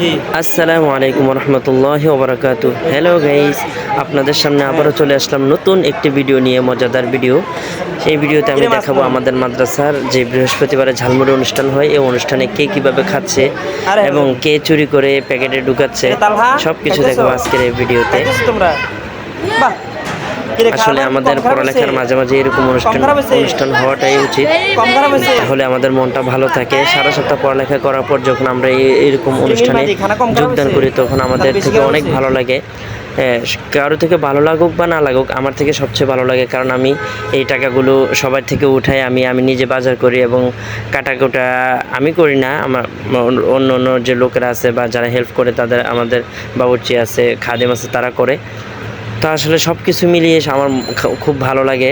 আসসালামু আলাইকুম রহমতুল্লাহ ওবরাকাতু হ্যালো গাইস আপনাদের সামনে আবারও চলে আসলাম নতুন একটি ভিডিও নিয়ে মজাদার ভিডিও সেই ভিডিওতে আমি দেখাবো আমাদের মাদ্রাসার যে বৃহস্পতিবারে ঝালমুড়ি অনুষ্ঠান হয় এই অনুষ্ঠানে কে কীভাবে খাচ্ছে এবং কে চুরি করে প্যাকেটে ঢুকাচ্ছে? সব কিছু দেখাবো আজকের এই ভিডিওতে আসলে আমাদের পড়ালেখার মাঝে মাঝে এরকম অনুষ্ঠান অনুষ্ঠান হওয়াটাই উচিত। তাহলে আমাদের মনটা ভালো থাকে। সারা সপ্তাহ পড়ালেখা করার পর যখন আমরা এরকম অনুষ্ঠানে যোগদান করি তখন আমাদের থেকে অনেক ভালো লাগে। হ্যাঁ কারও থেকে ভালো লাগুক বা না লাগুক আমার থেকে সবচেয়ে ভালো লাগে কারণ আমি এই টাকাগুলো সবার থেকে উঠাই আমি আমি নিজে বাজার করি এবং কাটাকুটা আমি করি না। আমার অন্য অন্য যে লোকেরা আছে বা যারা হেল্প করে তাদের আমাদের বাবুর্চি আছে খাদেম আছে তারা করে। তো আসলে সব কিছু মিলিয়ে আমার খুব ভালো লাগে।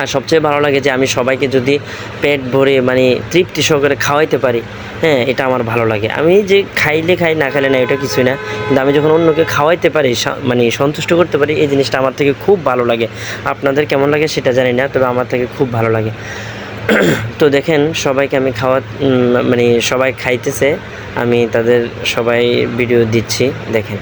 আর সবচেয়ে ভালো লাগে যে আমি সবাইকে যদি পেট ভরে মানে তৃপ্তি সহকারে খাওয়াইতে পারি হ্যাঁ এটা আমার ভালো লাগে। আমি যে খাইলে খাই, না খাইলে না, এটা কিছুই না। কিন্তু আমি যখন অন্যকে খাওয়াইতে পারি মানে সন্তুষ্ট করতে পারি, এই জিনিসটা আমার থেকে খুব ভালো লাগে। আপনাদের কেমন লাগে সেটা জানি না, তবে আমার থেকে খুব ভালো লাগে। তো দেখেন, সবাইকে আমি খাওয়া মানে সবাই খাইতেছে। আমি তাদের সবাই ভিডিও দিচ্ছি, দেখেন।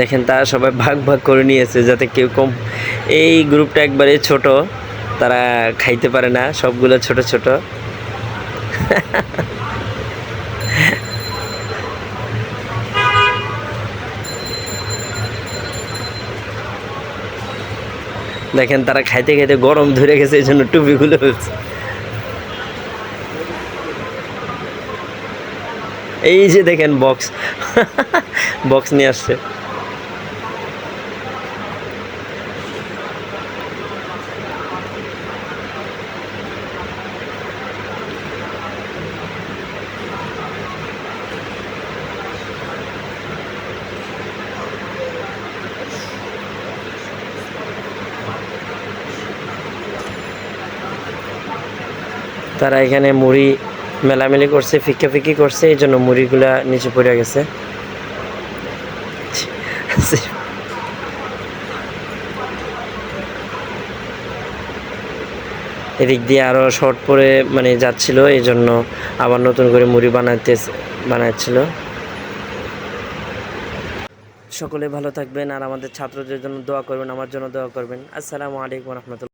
দেখেন তারা সবাই ভাগ ভাগ করে নিয়েছে যাতে কেউ কম এই গ্রুপটা একবারে ছোট, তারা খাইতে পারে না, সবগুলো ছোট ছোট। দেখেন তারা খাইতে খাইতে গরম ধরে গেছে, এই জন্য টুপিগুলো হচ্ছে। এই যে দেখেন বক্স বক্স নিয়ে আসছে। তারা এখানে মুড়ি মেলামেলি করছে, ফিক্কা ফিকি করছে, এই জন্য মুড়িগুলা নিচে পড়ে গেছে। এদিক দিয়ে আরও শর্ট পরে মানে যাচ্ছিল, এই জন্য আবার নতুন করে মুড়ি বানাতে বানাচ্ছিল সকলে ভালো থাকবেন, আর আমাদের ছাত্রদের জন্য দোয়া করবেন, আমার জন্য দোয়া করবেন। আসসালামু আলাইকুম রহমতুল্লাহ।